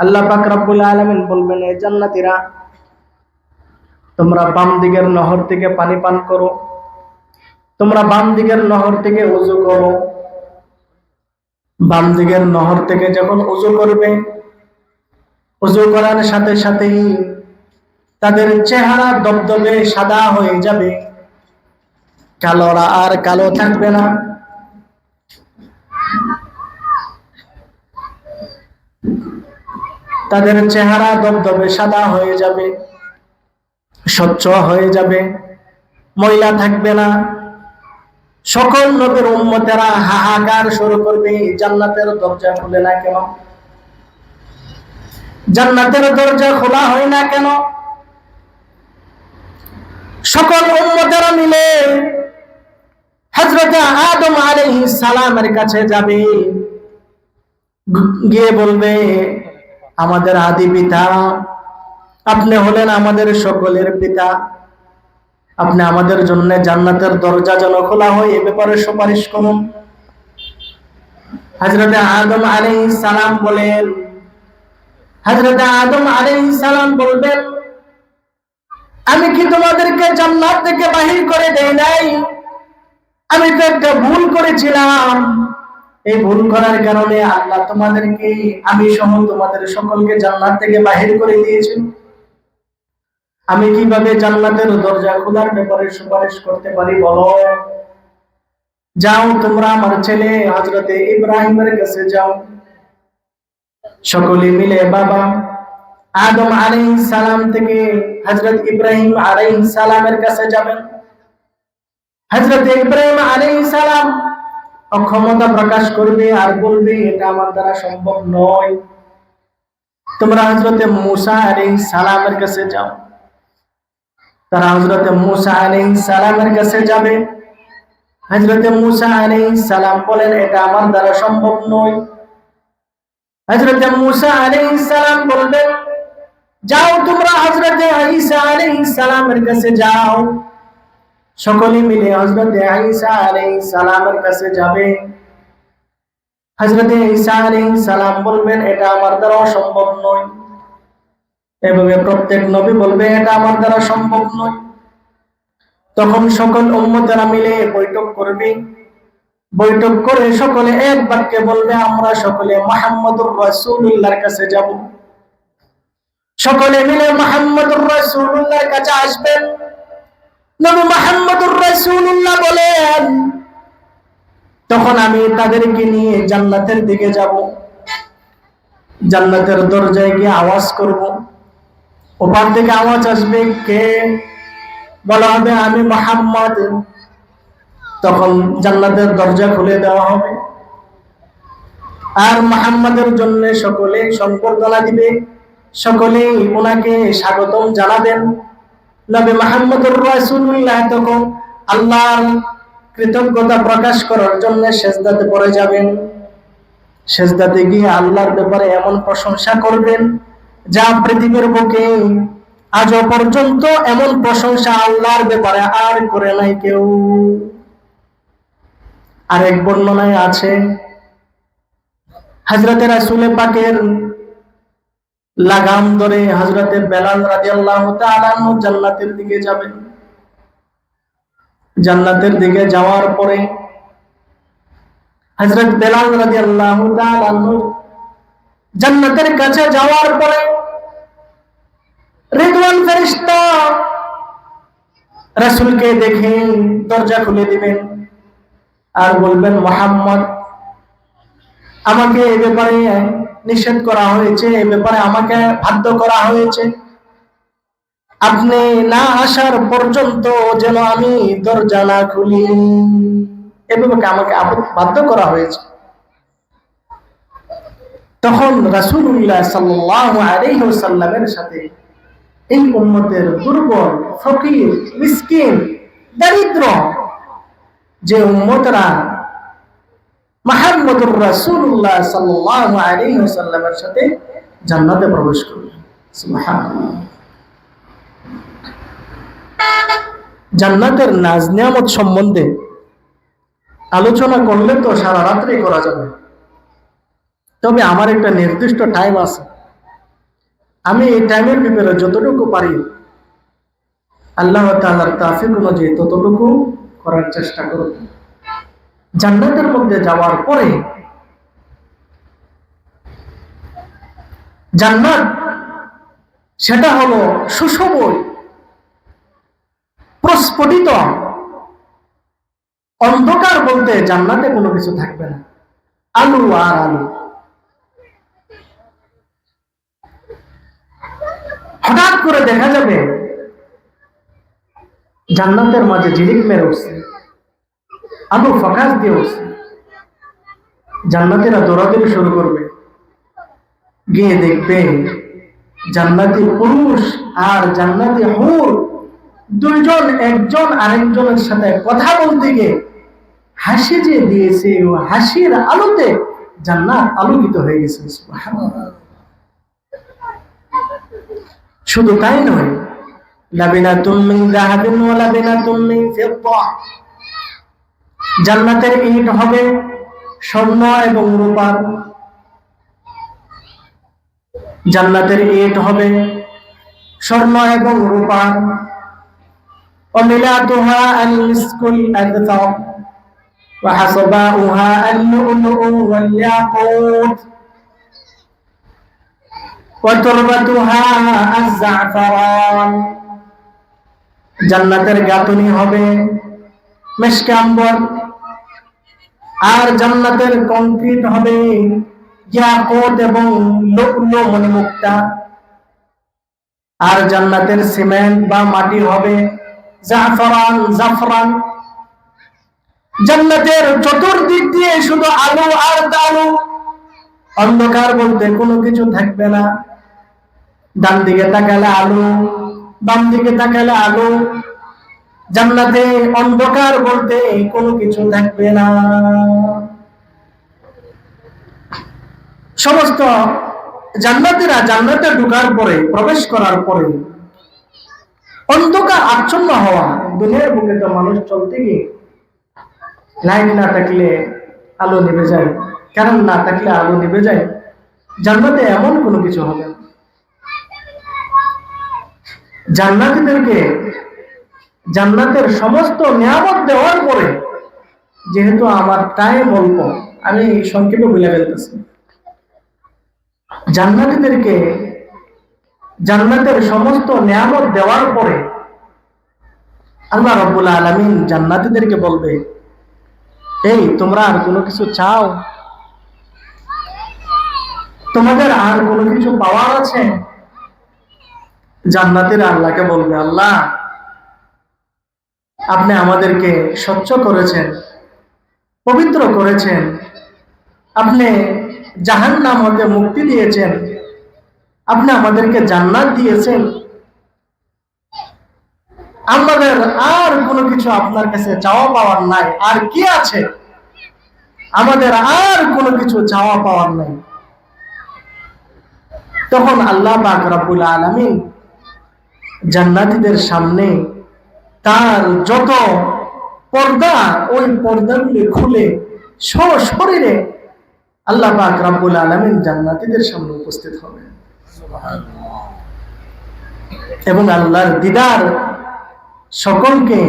আল্লাহ পাক রব্বুল আলামিন বলবেন এই জান্নাতীরা, তোমরা বাম দিকের নহর থেকে পানি পান করো। তোমরা বাম দিকের নহর থেকে উজু করো। বাম দিকের নহর থেকে যখন উজু করবে, উজু করার সাথে সাথেই তাদের চেহারা দবদবে সাদা হয়ে যাবে। কালোরা আর কালো থাকবে না। তাদের চেহারা দবদবে সাদা হয়ে যাবে, স্বচ্ছ হয়ে যাবে, ময়লা থাকবে না। সকল নবীর উম্মতেরা হাহাকার শুরু করবে, জান্নাতের দরজা খুলে না কেন? জান্নাতের দরজা খোলা হয় না কেন? সকল উম্মতেরা মিলে হযরত আদম আলাইহিস সালামের কাছে যাবে, গিয়ে বলবে আমাদের আদি পিতা। আপনি হলেন আমাদের সকলের পিতা। আপনি আমাদের জন্য জান্নাতের দরজা যেন খোলা হয়, এ ব্যাপারে সুপারিশ করুন। হজরত আদম আলী সালাম বলেন হজরত আদম আলাই সালাম বলবেন, আমি কি তোমাদেরকে জান্নাত থেকে বাহির করে দেই নাই? আমি তো একটা ভুল করেছিলাম। এই ভুল করার কারণে আল্লাহ তোমাদেরকে, আমি সহ তোমাদের সকলকে জান্নাত থেকে বাহির করে দিয়েছি আমি কীভাবে জান্নাতের দরজা খোলার ব্যাপারে সুপারিশ করতে পারি বলো? যাও তোমরা আমার ছেলে হজরতে ইব্রাহিমের কাছে যাও। সকলে মিলে বাবা, আদম আলাই সালাম থেকে হজরত ইব্রাহিম আলাই সালামের কাছে যাবেন। হজরত ইব্রাহিম আলাই সালাম অক্ষমতা প্রকাশ করবে আর বলবে, এটা আমার দ্বারা সম্ভব নয়। তোমরা হজরতে মুসা আলাই সালামের কাছে যাও। তারা হজরতে মুসা আলাই সালামের কাছে যাবে। হজরতে মুসা আলাই সালাম বলেন, এটা আমার দ্বারা সম্ভব নয়। হজরতে মুসা আলাই সালাম বলবেন যাও তোমরা হজরতে আলাই সালামের কাছে যাও। সকলে মিলে হজরতে ঈসা আলাই সালামের কাছে যাবে। হজরতে ঈসা আলাই সালাম বলবেন, এটা আমার দ্বারা সম্ভব নয়। এভাবে প্রত্যেক নবী বলবে, এটা আমার দ্বারা সম্ভব নয়। তখন সকল উম্মতেরা মিলে বৈঠক করবে, বৈঠক করে সকলে এক বাক্যে বলবে, আমরা সকলে মোহাম্মদুর রাসূলুল্লাহর কাছে যাব। সকলে মিলে মোহাম্মদুর রাসূলুল্লাহর কাছে আসবেন। নবী মোহাম্মদুর রাসূলুল্লাহ বলেন, তখন আমি তাদেরকে নিয়ে জান্নাতের দিকে যাব। জান্নাতের দরজায় গিয়ে আওয়াজ করব। ওপার থেকে আওয়াজ আসবে কে? বলা হবে, আমি মোহাম্মদ। তখন জান্নাতের দরজা খুলে দেওয়া হবে। আর মোহাম্মদের জন্য সকলে সম্বর্ধনা দিবে। সকলেই ওনাকে স্বাগতম জানাবেন। নবী মোহাম্মদুর রাসূলুল্লাহ তখন আল্লাহর কৃতজ্ঞতা প্রকাশ করার জন্য সেজদাতে পড়ে যাবেন। সেজদাতে গিয়ে আল্লাহর ব্যাপারে এমন প্রশংসা করবেন, যা পৃথিবীর বুকে আজ পর্যন্ত এমন প্রশংসা আল্লাহর ব্যাপারে আর করে নাই কেউ। আরেক বর্ণনায় আছে হজরতের রাসূলে পাকের লাগাম ধরে হজরতে বেলাল রাদিয়াল্লাহু তাআলা জান্নাতের দিকে যাবেন জান্নাতের দিকে যাওয়ার পরে হজরত বেলাল রাদিয়াল্লাহু তাআলা জান্নাতের কাছে যাওয়ার পরে রিদওয়ান ফেরেশতা রাসূলকে দেখে দরজা খুলে দিবেন আর বলবেন, মোহাম্মদ, আমাকে এ ব্যাপারে নিষেধ করা হয়েছে এ ব্যাপারে আমাকে বাধ্য করা হয়েছে। আপনি না আসার পর্যন্ত যেন আমি দরজা না খুলি। এ ব্যাপারে আমাকে বাধ্য করা হয়েছে। তখন ওয়াসাল্লামের সাথে এই উম্মতের দুর্বল, ফকির, মিসকিন, দরিদ্র যে উম্মতরা মাহমুদুর রাসূলুল্লাহ সাল্লাল্লাহু আলাইহি ওয়াসাল্লামের সাথে জান্নাতে প্রবেশ সুবহানাল্লাহ। জান্নাতের নাজ নিয়ামত সম্বন্ধে আলোচনা করলে তো সারা রাত্রি করা যাবে। তবে আমার একটা নির্দিষ্ট টাইম আছে। আমি এই টাইমের ভিতরে যতটুকু পারি, আল্লাহ তাআলার তাফিক অনুযায়ী ততটুকু করার চেষ্টা করব। জান্নাতের মধ্যে যাওয়ার পরে জান্নাত, সেটা হলো সুসময়, প্রস্ফুটিত, অন্ধকার বলতে জান্নাতে কোনো কিছু থাকবে না। আলু আর আলু। হঠাৎ করে দেখা যাবে জান্নাতের মাঝে ঝিলিক মেরে উঠছে। আলু ফকাস দিয়ে উঠছে জান্নাতিরা দৌড়াদৌড়ি শুরু করবে। গিয়ে দেখবে, জান্নাতি পুরুষ আর জান্নাতি হুর দুইজন, একজন আরেকজনের সাথে কথা বলতে গিয়ে হাসি যে দিয়েছে ও হাসির আলোতে জান্নাত আলোকিত হয়ে গেছে শুধু তাই নয় লাবিনা তুমি যাহাবিন ওয়া লাবিনা তুমি ফিদ্দা। জান্নাতের ইট হবে স্বর্ণ এবং রূপার জান্নাতের ইট হবে স্বর্ণ এবং রূপার وملاتها المسك الأذفر وحصباؤها اللؤلؤ والياقوت وتربتها الزعفران জান্নাতের গাঁথনি হবে মেশকাম্বর আর জান্নাতের কংক্রিট হবে ইয়াকুত এবং লু'লু মণিমুক্তা। আর জান্নাতের সিমেন্ট বা মাটি হবে জাফরান জাফরান। জান্নাতের চতুর্দিক দিয়ে শুধু আলো আর আলো অন্ধকার বলতে কোনো কিছু থাকবে না। ডান দিকে তাকালে আলো বাম দিকে তাকালে আলো। জান্নাতে অন্ধকার বলতে কোনো কিছু থাকবে না। সমস্ত জান্নাতিরা জান্নাতে ঢুকার পরে, প্রবেশ করার পরে অন্ধকার, আচ্ছন্ন হওয়া, দুনিয়ার বুকে তো মানুষ চলতে গিয়ে লাইন না থাকলে আলো নিভে যায়। কারণ না থাকলে আলো নিভে যায়। জান্নাতে এমন কোনো কিছু হবে জান্নাতীদেরকে জান্নাতের সমস্ত নিয়ামত দেওয়ার পরে, যেহেতু আমার টাইম অল্প, আমি সংক্ষেপে বলে ফেলতেছি। জান্নাতীদেরকে জান্নাতের সমস্ত নিয়ামত দেওয়ার পরে, আল্লাহ রব্বুল আলমিন জান্নাতীদেরকে বলবে, এই, তোমরা আর কোনো কিছু চাও? তোমাদের আর কোনো কিছু পাওয়ার আছে? জান্নাতের আল্লাহকে বলবে, আল্লাহ আপনি আমাদেরকে স্বচ্ছ করেছেন, পবিত্র করেছেন। আপনি জাহান নাম হতে মুক্তি দিয়েছেন। আপনি আমাদেরকে জান্নাত দিয়েছেন। আমাদের আর কোনো কিছু আপনার কাছে চাওয়া পাওয়ার নাই। আর কি আছে? আমাদের আর কোনো কিছু চাওয়া পাওয়ার নাই। তখন আল্লাহ পাক রব্বুল আলামিন জান্নাতীদের সামনে তার যত পর্দা, ওই পর্দাগুলি খুলে সশরীরে আল্লাহ পাক রব্বুল আলামিন জান্নাতীদের সামনে উপস্থিত হবে এবং আল্লাহর দিদার সকলকে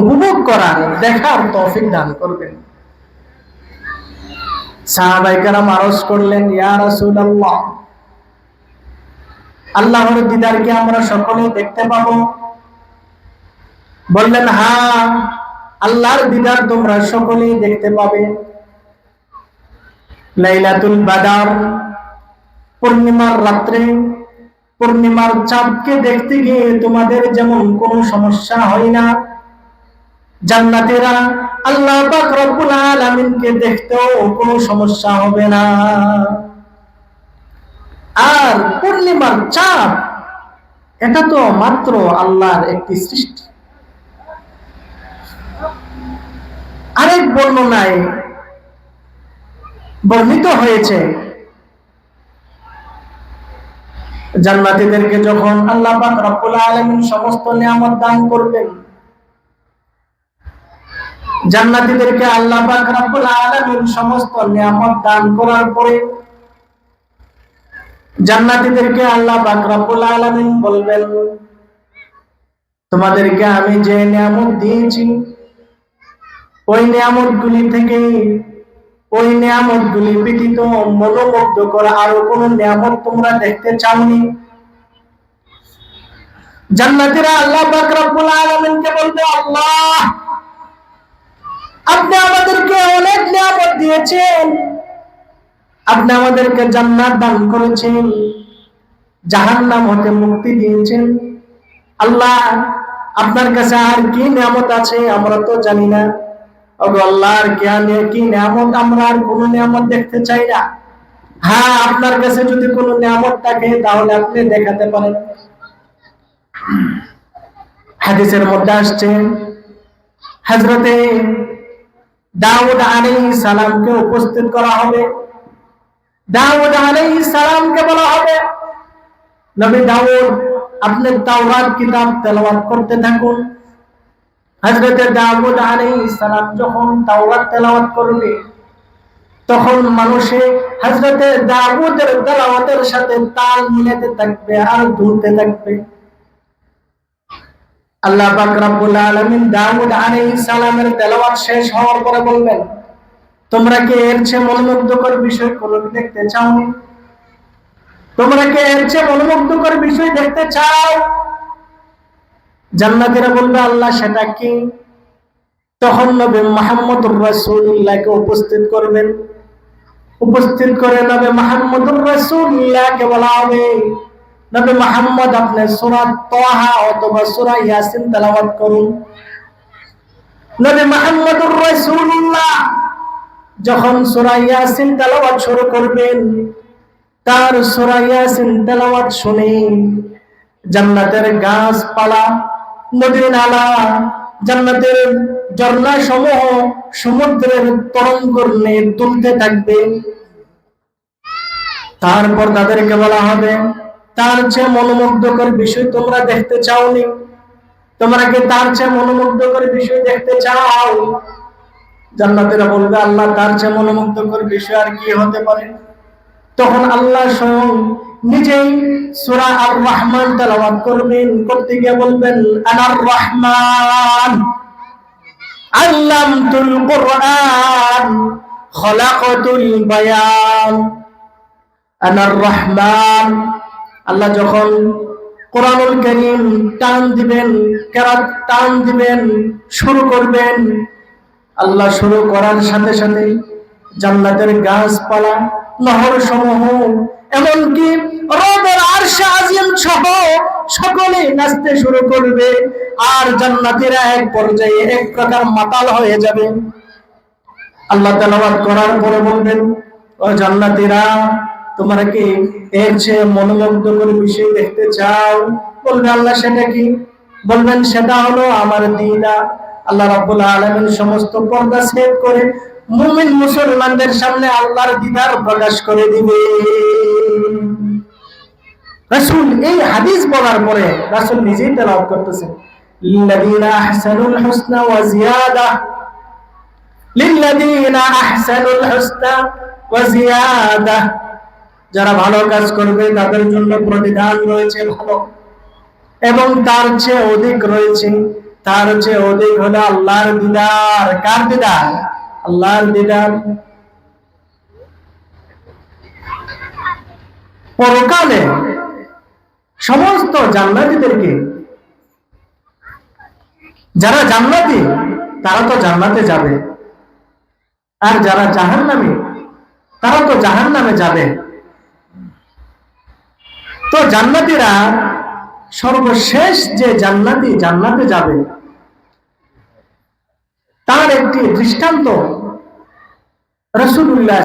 উপভোগ করার, দেখার তৌফিক দান করবেন। সাহাবাই কারাম আরজ করলেন, ইয়া রাসূলুল্লাহ, আল্লাহর দিদারকে আমরা সকলে দেখতে পাবো। বললেন হ্যাঁ আল্লাহর দিদার তোমরা সকলেই দেখতে পাবে। লাইলাতুল বাদার, পূর্ণিমার রাত্রে, পূর্ণিমার চাঁদকে দেখতে গিয়ে তোমাদের যেমন কোনো সমস্যা হয় না, জান্নাতেরা আল্লাহ পাক রব্বুল আলামিনকে দেখতেও কোনো সমস্যা হবে না। আর পূর্ণিমার চাঁদ, এটা তো মাত্র আল্লাহর একটি সৃষ্টি। আরেক বর্ণনায় বর্ণিত হয়েছে। জান্নাতীদেরকে যখন আল্লাহ পাক রব্বুল আলামিন সমস্ত নিয়ামত দান করবেন, জান্নাতীদেরকে আল্লাহ পাক রব্বুল আলামিন সমস্ত নিয়ামত দান করার পরে জান্নাতীদেরকে আল্লাহ পাক রব্বুল আলামিন বলবেন, তোমাদেরকে আমি যে নিয়ামত দিয়েছি ওই নিয়ামতগুলি থেকে, ওই নিয়ামতগুলি ব্যতীত মনোমুগ্ধ করা আরও কোন নিয়ামত তোমরা দেখতে চাওনি। জান্নাতীরা আল্লাহ পাক রব্বুল আলামিনকে বলবে, আল্লাহ, আপনি আমাদেরকে অনেক নিয়ামত দিয়েছেন। আপনি আমাদেরকে জান্নাত দান করেছেন, জাহান্নাম হতে মুক্তি দিয়েছেন। আল্লাহ, আপনার কাছে আর কি নিয়ামত আছে আমরা তো জানি না। আল্লাহর জ্ঞানে কি নিয়ামত? আমরা আর নিয়ামত দেখতে চাই না। হ্যাঁ আপনার কাছে যদি নিয়ামত থাকে, তাহলে আপনি দেখাতে পারেন। হাদিসের মধ্যে হজরতে দাউদ আলাইহিস সালামকে উপস্থিত করা হবে। দাউদ আলাইহিস সালামকে বলা হবে। নবী দাউদ, আপনি তাওরাত কিতাব তেলাওয়াত করতে থাকুন। হযরতে দাউদ আলাইহিস সালাম যখন তাওরাত তেলাওয়াত করবে, তখন মানুষে হযরতে দাউদের তেলাওয়াতের সাথে তাল মিলাতে থাকবে আর দুলতে থাকবে। আল্লাহ পাক রব্বুল আলামিন দাউদ আলাইহিস সালামের তেলাওয়াত শেষ হওয়ার পরে বলবেন, তোমরা কি এর চেয়ে মনোমুগ্ধকর বিষয় কোনো দেখতে চাওনি? তোমরা কি এর চেয়ে মনোমুগ্ধকর বিষয় দেখতে চাও? জান্নাতীরা বলবে, আল্লাহ সেটা কি? তখন নবী মুহাম্মদুর রাসূলুল্লাহকে উপস্থিত করবেন। উপস্থিত করে নবী মুহাম্মদুর রাসূলুল্লাহকে বলা হবে, নবী মুহাম্মদ, আপনি সূরা তাহা অথবা সূরা ইয়াসিন তেলাওয়াত করুন। নবী মুহাম্মদুর রাসূলুল্লাহ যখন সূরা ইয়াসিন তেলাওয়াত শুরু করবেন, তার সূরা ইয়াসিন তেলাওয়াত শুনে জান্নাতের গাছপালা নদী নালা জান্নাতের ঝর্ণা সমূহ সমুদ্রের তরঙ্গ নিয়ে তুলতে থাকবে। তারপর তাদেরকে বলা হবে, তার চেয়ে মনোমুগ্ধকর বিষয় তোমরা দেখতে চাওনি। তোমরা কি তার চেয়ে মনোমুগ্ধকর বিষয় দেখতে চাও? জান্নাতেরা বলবে, আল্লাহ, তার চেয়ে মনোমুগ্ধকর বিষয় আর কি হতে পারে? তখন আল্লাহ স্বয়ং নিজেই সূরা আর রহমান তেলাওয়াত করবেন, করতে গিয়ে বলবেন, আনার রহমান আল্লামতুল কুরআন, খলাকতুল বায়ান। আনার রহমান আল্লাহ যখন কোরআনুল করিম টান দিবেন, কেরাত টান দিবেন, শুরু করবেন, আল্লাহ শুরু করার সাথে সাথে জান্নাতের গাছপালা নহর সমূহ এমনকি রবের আরশে আজিম সহ সকলে নাচতে শুরু করবে। আর জান্নাতীরা এক পর্যায়ে এক প্রকার মাতাল হয়ে যাবে। আল্লাহ তেলাওয়াত করার পরে বলবেন, ও জান্নাতীরা, তোমরা কি এর চেয়ে মনোমুগ্ধ করে বিষয় দেখতে চাও? বলবে, আল্লাহ, সেটা কি? বলবেন, সেটা হলো আমার দিদা। আল্লাহ রাব্বুল আলামিন সমস্ত পর্দা সেভ করে মুমিন মুসলমানদের সামনে আল্লাহর দিদার প্রকাশ করে দিবে। রাসূল, এই হাদিস বলার পরে রাসূল নিজেই তেলাওয়াত করতেছেন, লিল্লাযিনা আহসানুল হুসনা ওয়া জিয়াদা লিল্লাযিনা আহসানুল হুসনা ওয়া জিয়াদা যারা ভালো কাজ করবে, তাদের জন্য প্রতিদান রয়েছে ভালো। এবং তার চেয়ে অধিক রয়েছে, তার চেয়ে অধিক হলো আল্লাহর দিদার। কার দিদার? আল্লাহর দিদার। পরকালে সমস্ত জান্নাতীদেরকে, যারা জান্নাতি, তারা তো জান্নাতে যাবে। আর যারা জাহান্নামী, তারা তো জাহান্নামে যাবে। তো জান্নাতীরা সর্বশেষ যে জান্নাতি জান্নাতে যাবে, তার একটি দৃষ্টান্ত রসুল্লাহ